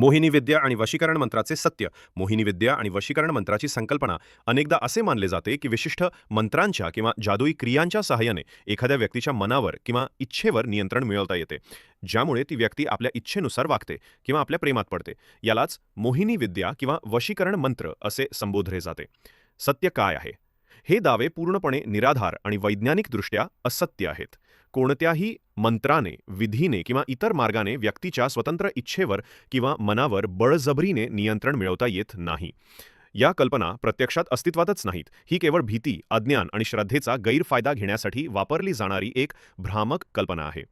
मोहिनी विद्या आणि वशीकरण मंत्राचे सत्य. मोहिनी विद्या आणि वशीकरण मंत्राची संकल्पना. अनेकदा असे मानले जाते की विशिष्ट मंत्रांच्या किंवा जादुई क्रियांच्या सहाय्याने एखाद्या व्यक्तीच्या मनावर किंवा इच्छेवर नियंत्रण मिळवता येते. ज्यामुळे ती व्यक्ती आपल्या इच्छेनुसार वागते किंवा आपल्या प्रेमात पडते. यालाच मोहिनी विद्या किंवा वशीकरण मंत्र असे संबोधले जाते. सत्य काय आहे? हे दावे पूर्णपणे निराधार आणि वैज्ञानिकदृष्ट्या असत्य आहेत. कोणत्याही मंत्राने विधीने किंवा इतर मार्गाने व्यक्तीच्या स्वतंत्र इच्छेवर किंवा मनावर बळजबरीने नियंत्रण मिळवता येत नाही. या कल्पना प्रत्यक्षात अस्तित्वातच नाहीत. ही केवळ भीती अज्ञान आणि श्रद्धेचा गैरफायदा घेण्यासाठी वापरली जाणारी एक भ्रामक कल्पना आहे.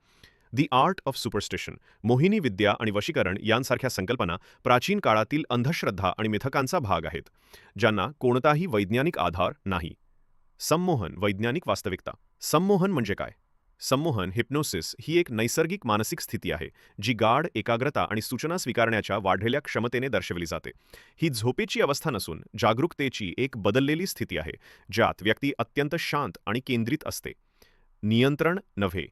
दी आर्ट ऑफ सुपरस्टिशन मोहिनी विद्या आणि वशीकरण यांसारख्या संकल्पना प्राचीन काळातील अंधश्रद्धा आणि मिथकांचा भाग आहेत ज्यांना कोणताही वैज्ञानिक आधार नाही. संमोहन वैज्ञानिक वास्तविकता. संमोहन म्हणजे काय? संमोहन हिप्नोसिस ही एक नैसर्गिक मानसिक स्थिती आहे जी गाढ एकाग्रता आणि सूचना स्वीकारण्याच्या वाढलेल्या क्षमतेने दर्शविली जाते. ही झोपेची अवस्था नसून जागरूकतेची एक बदललेली स्थिती आहे ज्यात व्यक्ती अत्यंत शांत आणि केंद्रित असते. नियंत्रण नव्हे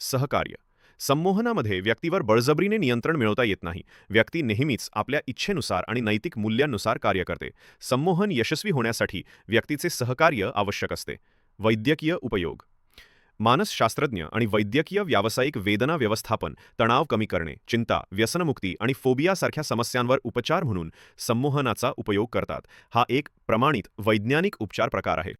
सहकार्य. संमोहनामध्ये व्यक्तीवर बळजबरीने नियंत्रण मिळवता येत नाही. व्यक्ती नेहमीच आपल्या इच्छेनुसार आणि नैतिक मूल्यांनुसार कार्य करते. संमोहन यशस्वी होण्यासाठी व्यक्तीचे सहकार्य आवश्यक असते. वैद्यकीय उपयोग मानसशास्त्रज्ञ आणि वैद्यकीय व्यावसायिक वेदना व्यवस्थापन तणाव कमी करणे चिंता व्यसनमुक्ती आणि फोबियासारख्या समस्यांवर उपचार म्हणून संमोहनाचा उपयोग करतात. हा एक प्रमाणित वैज्ञानिक उपचार प्रकार आहे.